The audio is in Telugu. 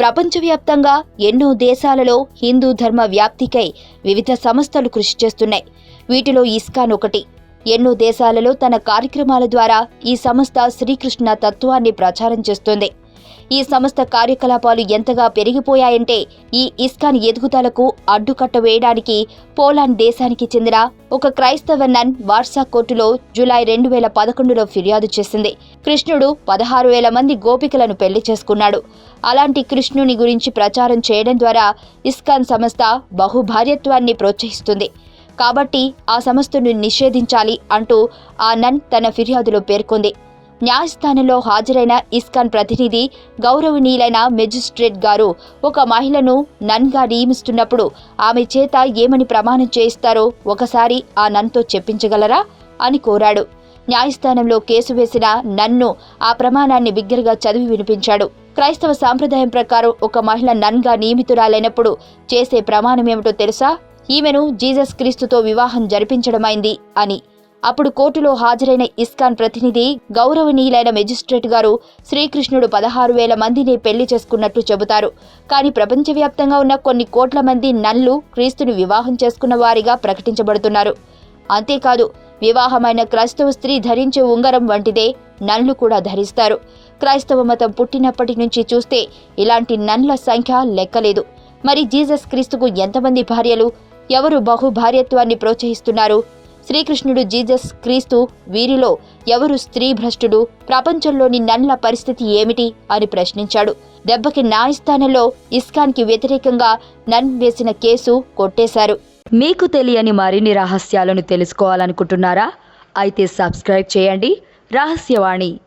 ప్రపంచవ్యాప్తంగా ఎన్నో దేశాలలో హిందూ ధర్మ వ్యాప్తికై వివిధ సంస్థలు కృషి చేస్తున్నాయి. వీటిలో ఇస్కాన్ ఒకటి. ఎన్నో దేశాలలో తన కార్యక్రమాల ద్వారా ఈ సంస్థ శ్రీకృష్ణ తత్వాన్ని ప్రచారం చేస్తుంది. ఈ సంస్థ కార్యకలాపాలు ఎంతగా పెరిగిపోయాయంటే ఈ ఇస్కాన్ ఎదుగుదలకు అడ్డుకట్ట వేయడానికి పోలాండ్ దేశానికి చెందిన ఒక క్రైస్తవ నన్ వార్సా కోర్టులో జూలై రెండు వేల పదకొండులో ఫిర్యాదు చేసింది. కృష్ణుడు పదహారు వేల మంది గోపికలను పెళ్ళి చేసుకున్నాడు. అలాంటి కృష్ణుని గురించి ప్రచారం చేయడం ద్వారా ఇస్కాన్ సంస్థ బహుభార్యత్వాన్ని ప్రోత్సహిస్తుంది. కాబట్టి ఆ సంస్థను నిషేధించాలి అంటూ ఆ నన్ తన ఫిర్యాదులో పేర్కొంది. న్యాయస్థానంలో హాజరైన ఇస్కాన్ ప్రతినిధి గౌరవనీయులైన మెజిస్ట్రేట్ గారు ఒక మహిళను నన్గా నియమిస్తున్నప్పుడు ఆమె చేత ఏమని ప్రమాణం చేయిస్తారో ఒకసారి ఆ నన్తో చెప్పించగలరా అని కోరాడు. న్యాయస్థానంలో కేసు వేసిన నన్ను ఆ ప్రమాణాన్ని బిగ్గరగా చదివి వినిపించాడు. క్రైస్తవ సాంప్రదాయం ప్రకారం ఒక మహిళ నన్గా నియమితురాలైనప్పుడు చేసే ప్రమాణమేమిటో తెలుసా? ఈమెను జీసస్ క్రీస్తుతో వివాహం జరిపించడమైంది అని. అప్పుడు కోర్టులో హాజరైన ఇస్కాన్ ప్రతినిధి గౌరవనీయులైన మెజిస్ట్రేట్ గారు శ్రీకృష్ణుడు పదహారు వేల మందిని పెళ్ళి చేసుకున్నట్టు చెబుతారు. కానీ ప్రపంచవ్యాప్తంగా ఉన్న కొన్ని కోట్ల మంది నన్లు క్రీస్తుని వివాహం చేసుకున్న వారిగా ప్రకటించబడుతున్నారు. అంతేకాదు వివాహమైన క్రైస్తవ స్త్రీ ధరించే ఉంగరం వంటిదే నన్లు కూడా ధరిస్తారు. క్రైస్తవ మతం పుట్టినప్పటి నుంచి చూస్తే ఇలాంటి నన్ల సంఖ్య లెక్కలేదు. మరి జీసస్ క్రీస్తుకు ఎంతమంది భార్యలు? ఎవరు బహుభార్యత్వాన్ని ప్రోత్సహిస్తున్నారు? శ్రీకృష్ణుడు జీసస్ క్రీస్తు వీరిలో ఎవరు స్త్రీ భ్రష్టుడు ప్రపంచంలోని నన్ల పరిస్థితి ఏమిటి? అని ప్రశ్నించాడు. దెబ్బకి న్యాయస్థానంలో ఇస్కాన్కి వ్యతిరేకంగా నన్ వేసిన కేసు కొట్టేశారు. మీకు తెలియని మరిన్ని రహస్యాలను తెలుసుకోవాలనుకుంటున్నారా? అయితే సబ్స్క్రైబ్ చేయండి. రహస్యవాణి